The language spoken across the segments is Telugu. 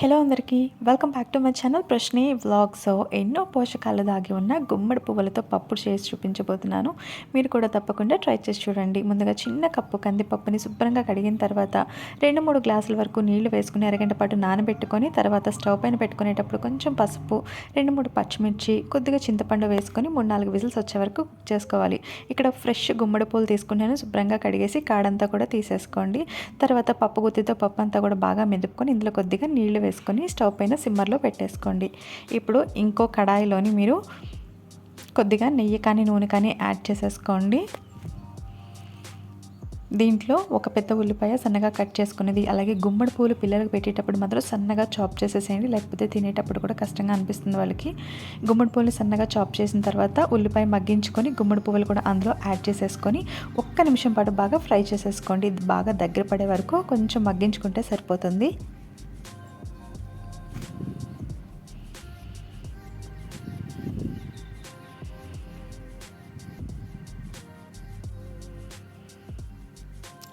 హలో అందరికీ welcome back to my channel ప్రశ్నే వ్లాగ్స్. ఎన్నో పోషకాలు దాగి ఉన్న గుమ్మడి పువ్వులతో పప్పు చేసి చూపించబోతున్నాను. మీరు కూడా తప్పకుండా ట్రై చేసి చూడండి. ముందుగా చిన్న కప్పు కందిపప్పుని శుభ్రంగా కడిగిన తర్వాత రెండు మూడు గ్లాసుల వరకు నీళ్ళు వేసుకుని అరగంట పాటు నానబెట్టుకొని తర్వాత స్టవ్ పైన పెట్టుకునేటప్పుడు కొంచెం పసుపు రెండు మూడు పచ్చిమిర్చి కొద్దిగా చింతపండు వేసుకొని మూడు నాలుగు విజిల్స్ వచ్చే వరకు కుక్ చేసుకోవాలి. ఇక్కడ ఫ్రెష్ గుమ్మడి పూలు తీసుకున్నాను. శుభ్రంగా కడిగేసి కాడంతా కూడా తీసేసుకోండి. తర్వాత పప్పు గుత్తితో పప్పు అంతా కూడా బాగా మెదుపుకొని ఇందులో కొద్దిగా నీళ్ళు వేసుకొని స్టవ్ పైన సిమ్మర్లో పెట్టేసుకోండి. ఇప్పుడు ఇంకో కడాయిలోని మీరు కొద్దిగా నెయ్యి కానీ నూనె కానీ యాడ్ చేసేసుకోండి. దీంట్లో ఒక పెద్ద ఉల్లిపాయ సన్నగా కట్ చేసుకునేది అలాగే గుమ్మడి పూలు పిల్లలకు పెట్టేటప్పుడు మాత్రం సన్నగా చాప్ చేసేసేయండి. లేకపోతే తినేటప్పుడు కూడా కష్టంగా అనిపిస్తుంది వాళ్ళకి. గుమ్మడి పూలు సన్నగా చాప్ చేసిన తర్వాత ఉల్లిపాయ మగ్గించుకొని గుమ్మడి పువ్వులు కూడా అందులో యాడ్ చేసేసుకొని ఒక్క నిమిషం పాటు బాగా ఫ్రై చేసేసుకోండి. ఇది బాగా దగ్గర పడే వరకు కొంచెం మగ్గించుకుంటే సరిపోతుంది.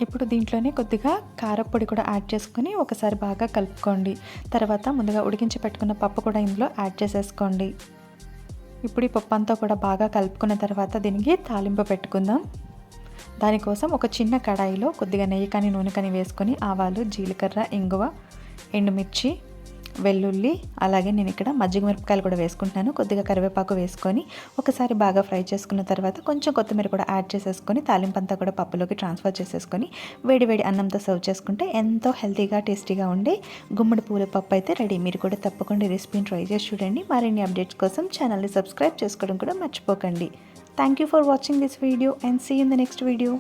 ఇప్పుడు దీంట్లోనే కొద్దిగా కారపొడి కూడా యాడ్ చేసుకొని ఒకసారి బాగా కలుపుకోండి. తర్వాత ముందుగా ఉడికించి పెట్టుకున్న పప్పు కూడా ఇందులో యాడ్ చేసేసుకోండి. ఇప్పుడు ఈ పప్పు అంతా కూడా బాగా కలుపుకున్న తర్వాత దీనికి తాలింపు పెట్టుకుందాం. దానికోసం ఒక చిన్న కడాయిలో కొద్దిగా నెయ్యి కానీ నూనె కానీ వేసుకొని ఆవాలు జీలకర్ర ఇంగువ ఎండుమిర్చి వెల్లుల్లి అలాగే నేను ఇక్కడ మజ్జిగ మిరపకాయలు కూడా వేసుకుంటున్నాను. కొద్దిగా కరివేపాకు వేసుకొని ఒకసారి బాగా ఫ్రై చేసుకున్న తర్వాత కొంచెం కొత్తిమీర కూడా యాడ్ చేసేసుకొని తాలింపంతా కూడా పప్పులోకి ట్రాన్స్ఫర్ చేసేసుకొని వేడి వేడి అన్నంతో సర్వ్ చేసుకుంటే ఎంతో హెల్తీగా టేస్టీగా ఉండే గుమ్మడి పూల పప్పు అయితే రెడీ. మీరు కూడా తప్పకుండా రెసిపీని ట్రై చేసి చూడండి. మరిన్ని అప్డేట్స్ కోసం ఛానల్ని సబ్స్క్రైబ్ చేసుకోవడం కూడా మర్చిపోకండి. Thank you for watching this video and see in the next video